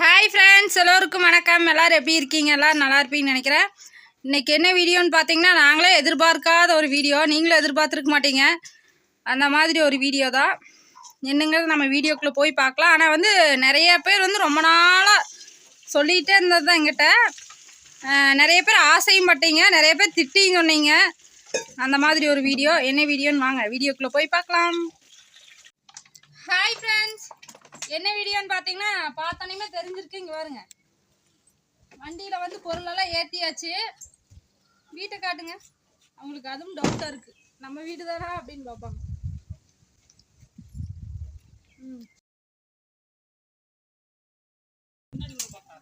Hi friends எல்லோருக்கும் வணக்கம். எல்லோரும் எப்படி இருக்கீங்க? எல்லோரும் நல்லா இருப்பீங்கன்னு நினைக்கிறேன். இன்றைக்கி என்ன வீடியோன்னு பார்த்தீங்கன்னா நாங்களே எதிர்பார்க்காத ஒரு வீடியோ. நீங்களும் எதிர்பார்த்துருக்க மாட்டீங்க. அந்த மாதிரி ஒரு வீடியோ தான். என்னங்கிறது நம்ம வீடியோக்குள்ளே போய் பார்க்கலாம். ஆனால் வந்து நிறைய பேர் வந்து ரொம்ப நாளாக சொல்லிகிட்டே இருந்தது தான் எங்கிட்ட. நிறைய பேர் ஆசையும் பட்டீங்க. நிறைய பேர் திட்டியும் சொன்னீங்க. அந்த மாதிரி ஒரு வீடியோ. என்ன வீடியோன்னு வாங்க. வீடியோக்குள்ளே போய் பார்க்கலாம். ஹாய் ஃப்ரெண்ட்ஸ் என்ன வீடியோன்னு பார்த்தீங்கன்னா பார்த்தோன்னே தெரிஞ்சிருக்கு. இங்கே பாருங்க. வண்டியில் வந்து பொருளெல்லாம் ஏற்றியாச்சு வீட்டை காட்டுங்க. அவங்களுக்கு அதுவும் டவுட்டாக இருக்குது நம்ம வீடு தானா அப்படின்னு பார்ப்பாங்க.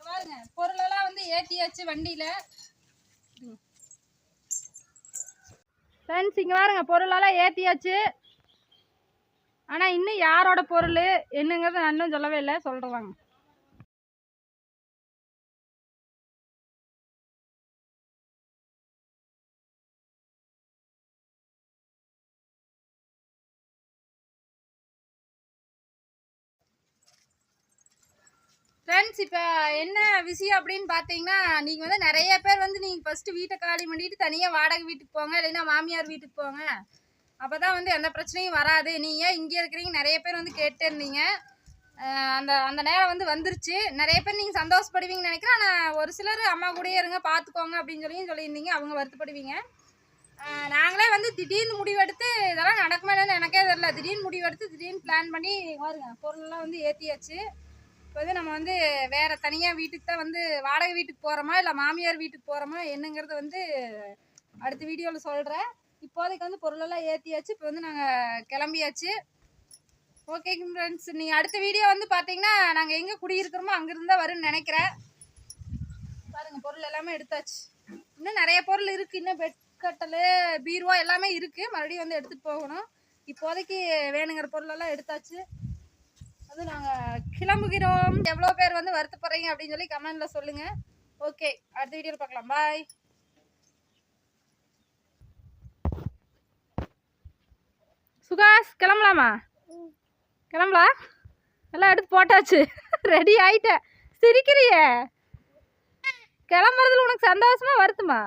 பாருங்க. பொருளெல்லாம் வந்து ஏற்றியாச்சு வண்டியில். ஃப்ரெண்ட்ஸ் இங்கே பாருங்க. பொருளெல்லாம் ஏற்றியாச்சு ஆனால் இன்னும் யாரோட பொருள் என்னங்கிறத நான் இன்னும் சொல்லவே இல்லை சொல்கிறவாங்க ஃப்ரெண்ட்ஸ் இப்போ என்ன விஷயம் அப்படின்னு பார்த்தீங்கன்னா நீங்கள் வந்து நிறைய பேர் வந்து நீங்கள் ஃபஸ்ட்டு வீட்டை காலி பண்ணிட்டு தனியாக வாடகை வீட்டுக்கு போங்க இல்லைன்னா மாமியார் வீட்டுக்கு போங்க. அப்போ தான் வந்து எந்த பிரச்சனையும் வராது. நீங்கள் இங்கே இருக்கிறீங்க நிறைய பேர் வந்து கேட்டுருந்தீங்க. அந்த அந்த நேரம் வந்து வந்துருச்சு. நிறைய பேர் நீங்கள் சந்தோஷப்படுவீங்கன்னு நினைக்கிறேன். ஆனால் ஒரு சிலர் அம்மா கூடயே இருங்க பார்த்துக்கோங்க அப்படின்னு சொல்லி சொல்லியிருந்தீங்க. அவங்க வருத்தப்படுவீங்க. நாங்களே வந்து திடீர்னு முடிவெடுத்து இதெல்லாம் நடக்குமேனு இல்லைன்னு எனக்கே தெரில திடீர்னு முடிவெடுத்து திடீர்னு பிளான் பண்ணி பாருங்க பொருளெல்லாம் வந்து ஏற்றியாச்சு இப்போ வந்து நம்ம வந்து வேறு தனியாக வீட்டுக்கு தான் வந்து வாடகை வீட்டுக்கு போகிறோமா இல்லை மாமியார் வீட்டுக்கு போகிறோமா என்னங்கிறத வந்து அடுத்த வீடியோவில் சொல்கிறேன் இப்போதைக்கு வந்து பொருளெல்லாம் ஏற்றியாச்சு இப்போ வந்து நாங்கள் கிளம்பியாச்சு. ஓகேங்க ஃப்ரெண்ட்ஸ் நீங்கள் அடுத்த வீடியோ வந்து பார்த்தீங்கன்னா நாங்கள் எங்கே குடியிருக்கிறோமோ அங்கேருந்து தான் வரும்னு நினைக்கிறேன். பாருங்கள் பொருள் எல்லாமே எடுத்தாச்சு. இன்னும் நிறைய பொருள் இருக்குது இன்னும் பெட் கட்டல் பீருவா எல்லாமே இருக்குது மறுபடியும் வந்து எடுத்துகிட்டு போகணும். இப்போதைக்கு வேணுங்கிற பொருளெல்லாம் எடுத்தாச்சு. அது நாங்கள் கிளம்புகிறோம். எவ்வளோ பேர் வந்து வருத்தப்படுறீங்க அப்படின்னு சொல்லி கமெண்டில் சொல்லுங்கள் ஓகே அடுத்த வீடியோவில் பார்க்கலாம். பாய் சுகாஷ் கிளம்பலாமா? கிளம்பலாம் எல்லாம் எடுத்து போட்டாச்சு. ரெடி ஆயிட்ட. சிரிக்கிறியே? கிளம்புறதுல உனக்கு சந்தோஷமா வருத்துமா?